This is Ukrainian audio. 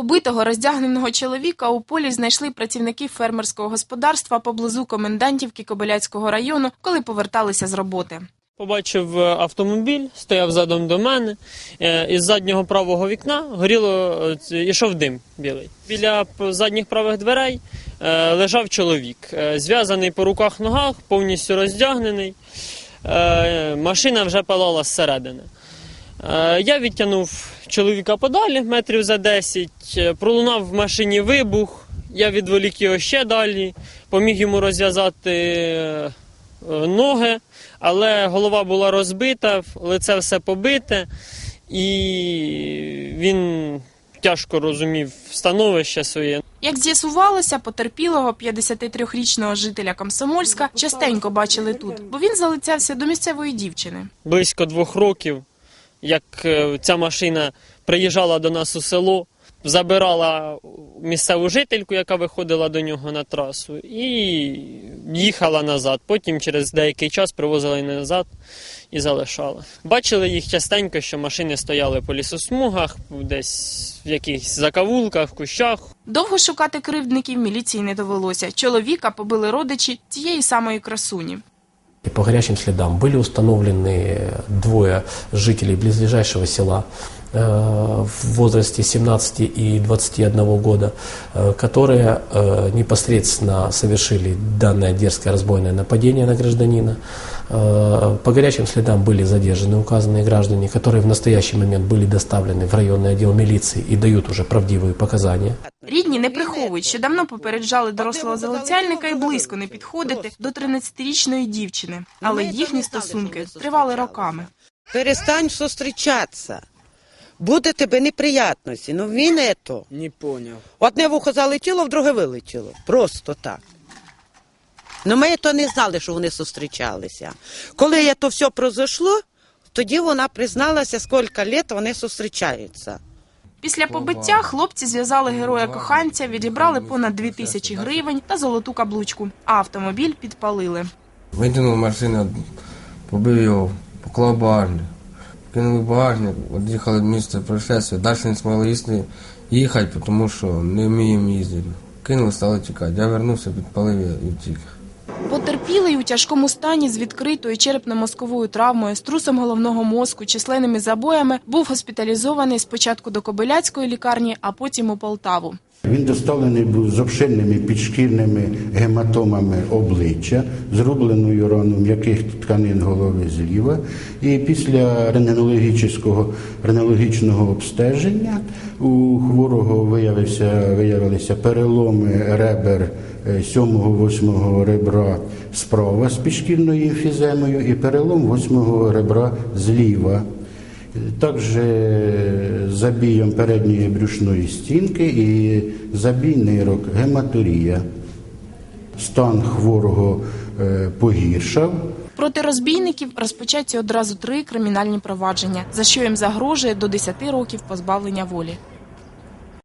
Побитого роздягненого чоловіка у полі знайшли працівники фермерського господарства поблизу комендантівки Кобиляцького району, коли поверталися з роботи. Побачив е, автомобіль, стояв задом до мене. Е, Із заднього правого вікна горіло, е, ц- ішов дим білий. Біля задніх правих дверей е, лежав чоловік, е, зв'язаний по руках ногах, повністю роздягнений. Е, Машина вже палала зсередини. Е, Я відтягнув чоловіка подалі, метрів за 10, е, пролунав в машині вибух, я відволік його ще далі, поміг йому розв'язати е, ноги, але голова була розбита, лице все побите, і він тяжко розумів становище своє. Як з'ясувалося, потерпілого 53-річного жителя Комсомольська частенько бачили тут, бо він залицявся до місцевої дівчини. близько двох років, як е, ця машина приїжджала до нас у село, забирала місцеву жительку, яка виходила до нього на трасу, і їхала назад. Потім через деякий час привозила її назад і залишала. Бачили їх частенько, що машини стояли по лісосмугах, десь в якихось закавулках, кущах. Довго шукати кривдників міліції не довелося. Чоловіка побили родичі цієї самої красуні. И по горячим следам были установлены двое жителей близлежащего села э, в возрасте 17 и 21 года, э, которые э, непосредственно совершили данное дерзкое разбойное нападение на гражданина. По горячим следам были задержаны указанные граждане, которые в настоящий момент были доставлены в районный отдел милиции и дают уже правдивые показания. Рідні не приховують, що давно попереджали дорослого залицяльника і близько не підходити до 13-річної дівчини, але їхні стосунки тривали роками. Перестань зустрічатися. Буде тебе неприятності. Ну він ето. Не понял. Одне вухо залетіло, в друге вилетіло. Просто так. Ну ми то не знали, що вони зустрічалися. Коли то все произошло, тоді вона призналася, скільки літ вони зустрічаються. Після побиття хлопці зв'язали героя коханця, відібрали понад 2 тисячі гривень та золоту каблучку, а автомобіль підпалили. Витягнув машину, побив його, поклав багажник. Кинули багажник, від'їхали в місце происшествия. Далі не змогли їсти, їхати, тому що не вміємо їздити. Кинули, стали тікати. Я вернувся, підпалив і втік. Потерпілий у тяжкому стані з відкритою черепно-мозковою травмою, струсом головного мозку, численними забоями, був госпіталізований спочатку до Кобиляцької лікарні, а потім у Полтаву. Він доставлений був з обширними підшкірними гематомами обличчя, зрубленою раною м'яких тканин голови зліва. І після рентгенологічного, рентгенологічного обстеження у хворого виявився, виявилися переломи ребер 7-8 ребра справа з підшкірною емфіземою і перелом 8 ребра зліва. Також забієм передньої брюшної стінки і забій нирок, гематурія. Стан хворого е, погіршав. Проти розбійників розпочаті одразу три кримінальні провадження, за що їм загрожує до 10 років позбавлення волі.